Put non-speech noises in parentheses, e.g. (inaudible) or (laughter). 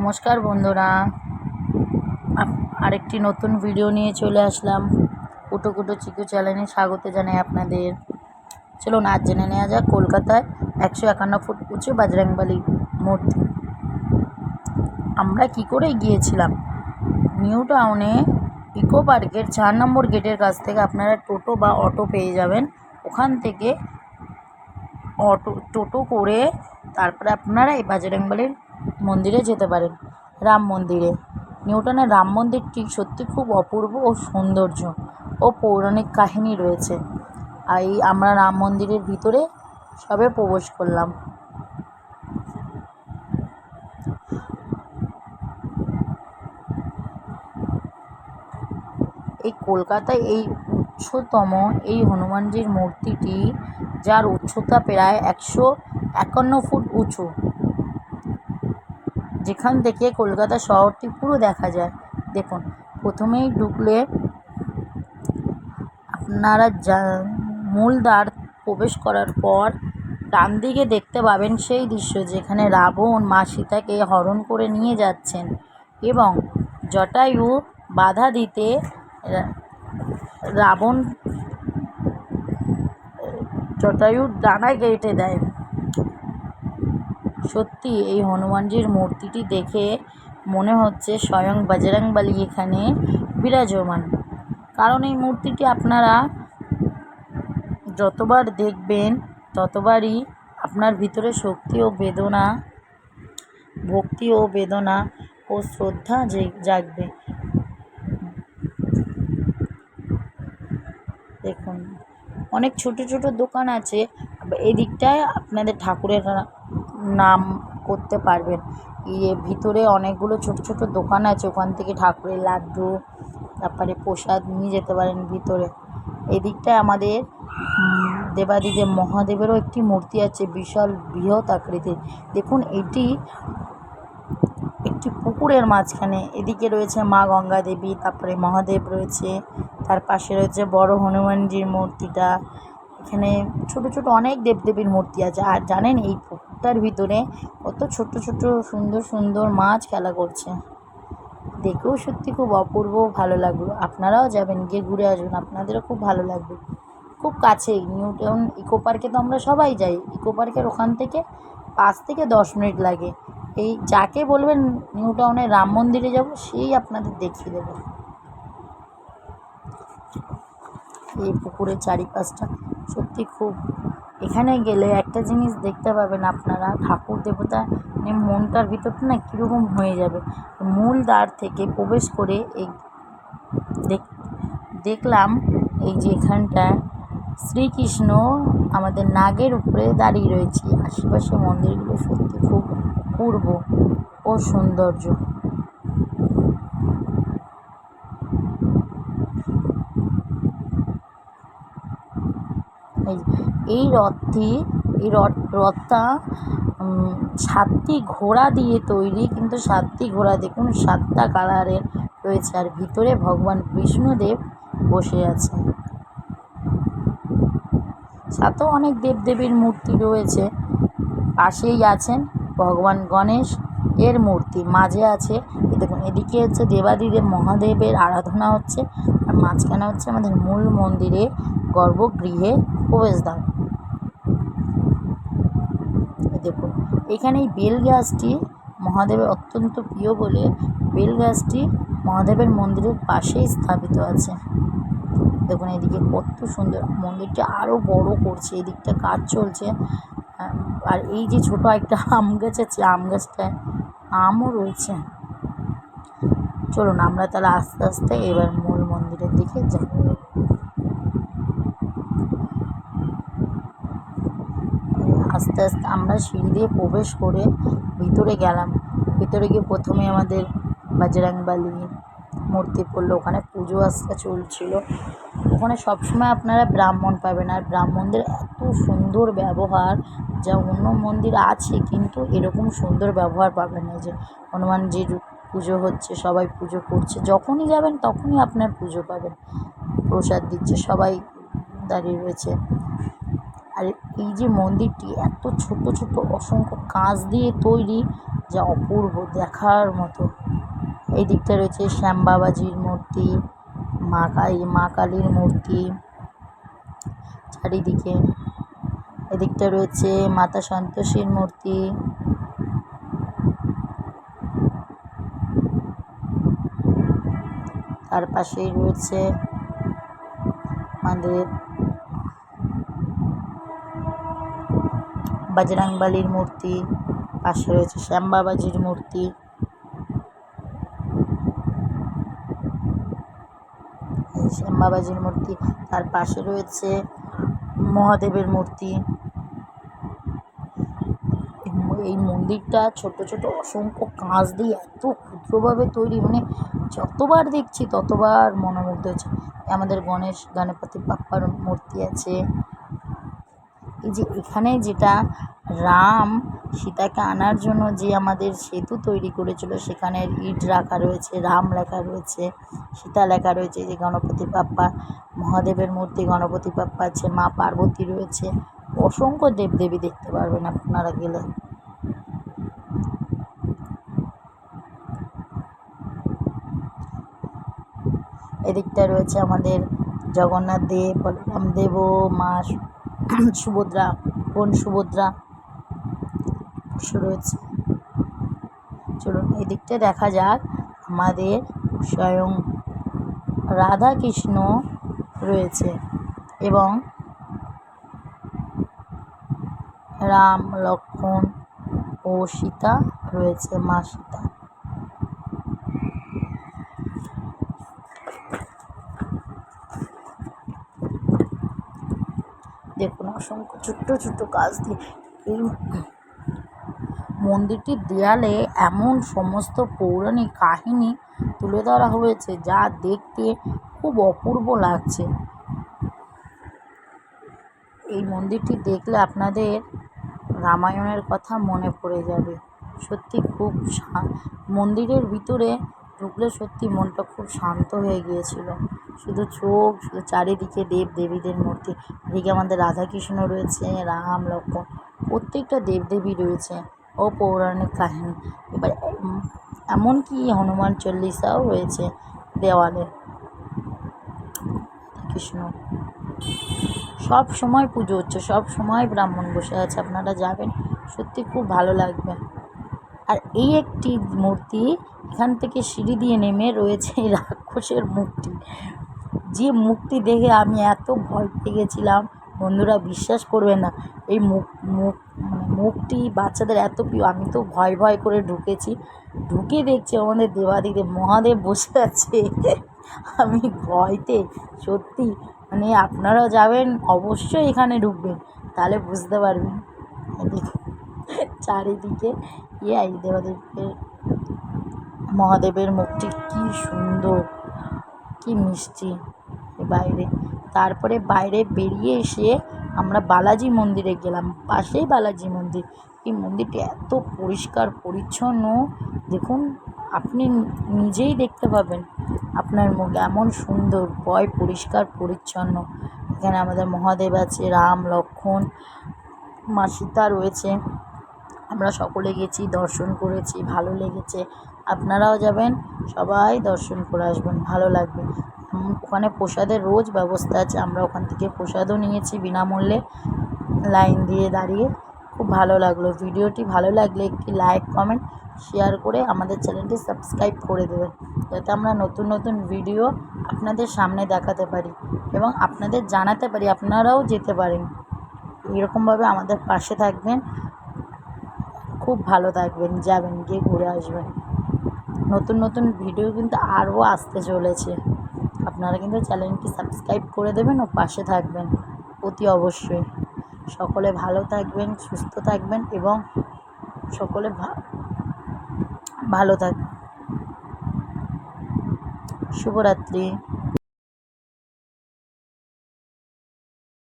নমস্কার বন্ধুরা। আরেকটি নতুন ভিডিও নিয়ে চলে আসলাম। কুটো কুটো চিকু চ্যানেলে স্বাগত জানাই আপনাদের। চলুন, আজ জেনে নেওয়া যাক কলকাতায় একশো একান্ন ফুট উঁচু বাজরাংবালি মূর্তি। আমরা কি করে গিয়েছিলাম? নিউ টাউনে ইকো পার্কের চার নম্বর গেটের কাছ থেকে আপনারা টোটো বা অটো পেয়ে যাবেন। ওখান থেকে অটো টোটো করে তারপরে আপনারা এই বাজরাংবালির মন্দিরে যেতে পারেন। রাম মন্দিরে। নিউটনের রাম মন্দিরটি সত্যি খুব অপূর্ব ও সৌন্দর্য ও পৌরাণিক কাহিনী রয়েছে। আর এই আমরা রাম মন্দিরের ভিতরে সবে প্রবেশ করলাম। এই কলকাতায় এই উচ্চতম এই হনুমানজির মূর্তিটি, যার উচ্চতা প্রায় একশো একান্ন ফুট উঁচু যেখান থেকে কলকাতা শহরটি পুরো দেখা যায়। দেখুন, প্রথমেই ঢুকলে আপনারা যা মূল দ্বার প্রবেশ করার পর ডান দিকে দেখতে পাবেন সেই দৃশ্য যেখানে রাবণ মা সীতাকে হরণ করে নিয়ে যাচ্ছেন এবং জটায়ু বাধা দিতে রাবণ, জটায়ুর ডানা কেটে দেয়। সত্যি এই হনুমানজির মূর্তিটি দেখে মনে হচ্ছে স্বয়ং বজরংবলী এখানে বিরাজমান। কারণ এই মূর্তিটি আপনারা যতবার দেখবেন, ততবারই আপনার ভিতরে শক্তি ও বেদনা, ভক্তি ও বেদনা ও শ্রদ্ধা জাগবে। দেখুন, অনেক ছোট ছোট দোকান আছে। এদিকটায় আপনাদের ঠাকুরের নাম করতে পারবেন। ইয়ে ভিতরে অনেকগুলো ছোট ছোট দোকান আছে, ওখান থেকে ঠাকুরের লাড্ডু, তারপরে প্রসাদ নিয়ে যেতে পারেন ভিতরে। এই দিকটায় আমাদের দেবাদিদেব মহাদেবেরও একটি মূর্তি আছে, বিশাল বৃহৎ আকৃতির। দেখুন, এটি একটি পুকুরের মাঝখানে। এদিকে রয়েছে মা গঙ্গা দেবী তারপরে মহাদেব রয়েছে, তার পাশে রয়েছে বড় হনুমানজির মূর্তিটা। এখানে ছোট ছোট অনেক দেবদেবীর মূর্তি আছে। আর জানেন, এই পুকুরটার ভিতরে কত ছোট ছোট সুন্দর সুন্দর মাছ খেলা করছে। দেখেও সত্যি খুব অপূর্ব ভালো লাগল। আপনারাও যাবেন, গিয়ে ঘুরে আসবেন। আপনাদেরও খুব ভালো লাগবে। খুব কাছেই, নিউ টাউন, ইকো পার্কে তো আমরা সবাই যাই। ইকো পার্কের ওখান থেকে পাঁচ থেকে দশ মিনিট লাগে। এই যাকে বলবেন নিউ টাউনের রাম মন্দিরে যাব, সেই আপনাদের দেখিয়ে দেবে। এই পুকুরের চারিপাশটা সত্যি খুব এখানে গেলে একটা জিনিস দেখতে পাবেন আপনারা, ঠাকুর দেবতা মানে মনটার ভিতরটা না কীরকম হয়ে যাবে। মূল দ্বার থেকে প্রবেশ করে এই দেখ- দেখলাম এই যে এখানটা শ্রীকৃষ্ণ আমাদের নাগের উপরে দাঁড়িয়ে রয়েছে। আশেপাশে মন্দিরগুলো সত্যি খুব পূর্ব ও সৌন্দর্য। এই এই রথটি, এই রথ, রথটা সাতটি ঘোড়া দিয়ে তৈরি। কিন্তু সাতটি ঘোড়া দেখুন, সাতটা কালারের রয়েছে। আর ভিতরে ভগবান বিষ্ণুদেব বসে আছে। সাথেও অনেক দেবদেবীর মূর্তি রয়েছে। পাশেই আছেন ভগবান গণেশ এর মূর্তি। মাঝে আছে দেখুন, এদিকে হচ্ছে দেবাদিদেব মহাদেবের আরাধনা হচ্ছে। আর মাঝখানে হচ্ছে আমাদের মূল মন্দিরে গর্ভগৃহে প্রবেশদ্বার দেখুন এখানে এই বেল গাছটি মহাদেবের অত্যন্ত প্রিয় বলে বেল গাছটি মহাদেবের মন্দিরের পাশেই স্থাপিত আছে। দেখুন, এদিকে কত সুন্দর মন্দিরটা আরও বড় করছে, এদিকটা কাজ চলছে। আর এই যে ছোট একটা আম গাছ আছে, আম গাছটায় আমও রয়েছে। চলুন, আমরা তাহলে আস্তে আস্তে এবার মূল মন্দিরের দিকে যাই। আস্তে আস্তে আমরা সিঁড়ি দিয়ে প্রবেশ করে ভিতরে গেলাম। ভিতরে গিয়ে প্রথমে আমাদের বাজরাংবালি মূর্তি পড়ল, ওখানে পুজো আজকে চলছিল। ওখানে সবসময় আপনারা ব্রাহ্মণ পাবেন আর ব্রাহ্মণদের এত সুন্দর ব্যবহার, যা অন্য মন্দির আছে কিন্তু এরকম সুন্দর ব্যবহার পাবেন না। যে হনুমানজির পুজো হচ্ছে, সবাই পুজো করছে, যখনই যাবেন তখনই আপনার পুজো পাবেন। প্রসাদ দিচ্ছে, সবাই দাঁড়িয়ে রয়েছে। আর এই যে মন্দিরটি এত ছোট ছোট অসংখ্য কাঁচ দিয়ে তৈরি যা অপূর্ব দেখার মতো। এই দিকটা রয়েছে শ্যাম বাবাজির মূর্তি, মা কালী, মা কালীর মূর্তি। চারিদিকে এদিকটা রয়েছে মাতা সন্তোষীর মূর্তি। তার পাশেই রয়েছে আমাদের বজরংবলির মূর্তি, পাশে রয়েছে শ্যাম বাবাজির মূর্তি। শ্যাম বাবাজির মূর্তি, তার পাশে রয়েছে মহাদেবের মূর্তি। এই মন্দিরটা ছোট ছোট অসংখ্য কাঁচ দিয়ে এত ক্ষুদ্রভাবে তৈরি মানে যতবার দেখছি ততবার মনোমুগ্ধ হচ্ছে। আমাদের গণেশ, গণপতি, বাপ্পার মূর্তি আছে। এই যে এখানে যেটা রাম সীতাকে আনার জন্য যে আমাদের সেতু তৈরি করেছিল, সেখানে ইট রাখা রয়েছে, রাম লেখা রয়েছে, সীতা লেখা রয়েছে যে গণপতি বাপ্পা, মহাদেবের মূর্তি, গণপতি বাপ্পা আছে, মা পার্বতী রয়েছে, অসংখ্য দেবদেবী দেখতে পারবেন আপনারা গেলে। এদিকটা রয়েছে আমাদের জগন্নাথ দেব, বলরাম দেব, মা (clears throat) সুভদ্রা, বোন সুভদ্রা রয়েছে। চলুন এদিকটা দেখা যাক। আমাদের স্বয়ং রাধা কৃষ্ণ রয়েছে এবং রাম, লক্ষ্মণ ও সীতা রয়েছে। মা সীতা দেখুন অসংখ্য ছোট্ট ছোট্ট কাজ দিয়ে এই মন্দিরটির দেয়ালে এমন সমস্ত পৌরাণিক কাহিনী তুলে ধরা হয়েছে যা দেখতে খুব অপূর্ব লাগছে। এই মন্দিরটি দেখলে আপনাদের রামায়ণের কথা মনে পড়ে যাবে। সত্যি খুব মন্দিরের ভিতরে ঢুকলে সত্যি মনটা খুব শান্ত হয়ে গিয়েছিল। শুধু চোখ চারিদিকে দেব দেবীদের মূর্তি। এদিকে আমাদের রাধাকৃষ্ণ রয়েছে, রাম, লক্ষ্মণ, প্রত্যেকটা দেবদেবী রয়েছে। ও পৌরাণিক কাহিনী। এবার এম- এমনকি হনুমান চল্লিশাও রয়েছে দেওয়ালে। কৃষ্ণ সব সময় পুজো হচ্ছে, সব সময় ব্রাহ্মণ বসে আছে। আপনারা যাবেন, সত্যি খুব ভালো লাগবে। আর এই একটি মূর্তি এখান থেকে সিঁড়ি দিয়ে নেমে রয়েছে এই রাক্ষসের মুখটি যে মুখটি দেখে আমি এত ভয় পেয়ে গেছিলাম। বন্ধুরা, বিশ্বাস করবে না, এই মুখ মুখ মুখটি বাচ্চাদের এত প্রিয়। আমি তো ভয় ভয় করে ঢুকেছি। ঢুকে দেখছি আমাদের দেবাদিদেব, মহাদেব বসে আছে। আমি ভয়তে, সত্যি মানে আপনারা যাবেন, অবশ্যই এখানে ঢুকবেন। তাহলে বুঝতে পারবেন। এদিকে চারিদিকে। ইয়ে এই দেবাদেবের মহাদেবের মুখটি কি সুন্দর, কি মিষ্টি। বাইরে, তারপরে বাইরে বেরিয়ে এসে আমরা বালাজি মন্দিরে গেলাম। পাশেই বালাজি মন্দির। এই মন্দিরটি এত পরিষ্কার, পরিচ্ছন্ন। দেখুন, আপনি নিজেই দেখতে পাবেন আপনার মুখ এমন সুন্দর বয় পরিষ্কার, পরিচ্ছন্ন। এখানে আমাদের মহাদেব আছে, রাম লক্ষ্মণ মা সীতা রয়েছে। আমরা সকলে গেছি, দর্শন করেছি, ভালো লেগেছে। আপনারাও যাবেন, সবাই দর্শন করে আসবেন, ভালো লাগবে। ওখানে প্রসাদের রোজ ব্যবস্থা আছে, আমরা ওখান থেকে প্রসাদও নিয়েছি বিনামূল্যে, লাইন দিয়ে দাঁড়িয়ে। খুব ভালো লাগল। ভিডিওটি ভালো লাগলে একটি লাইক, কমেন্ট, শেয়ার করে আমাদের চ্যানেলটি সাবস্ক্রাইব করে দেবেন, যাতে আমরা নতুন নতুন ভিডিও আপনাদের সামনে দেখাতে পারি এবং আপনাদের জানাতে পারি, আপনারাও যেতে পারেন। এরকমভাবে আমাদের পাশে থাকবেন। খুব ভালো থাকবেন, যাবেন, গিয়ে ঘুরে আসবেন। নতুন নতুন ভিডিও কিন্তু আরও আসতে চলেছে। আপনারা কিন্তু চ্যানেলটি সাবস্ক্রাইব করে দেবেন ও পাশে থাকবেন, অতি অবশ্যই। সকলে ভালো থাকবেন, সুস্থ থাকবেন এবং সকলে ভালো থাকবেন শুভরাত্রি।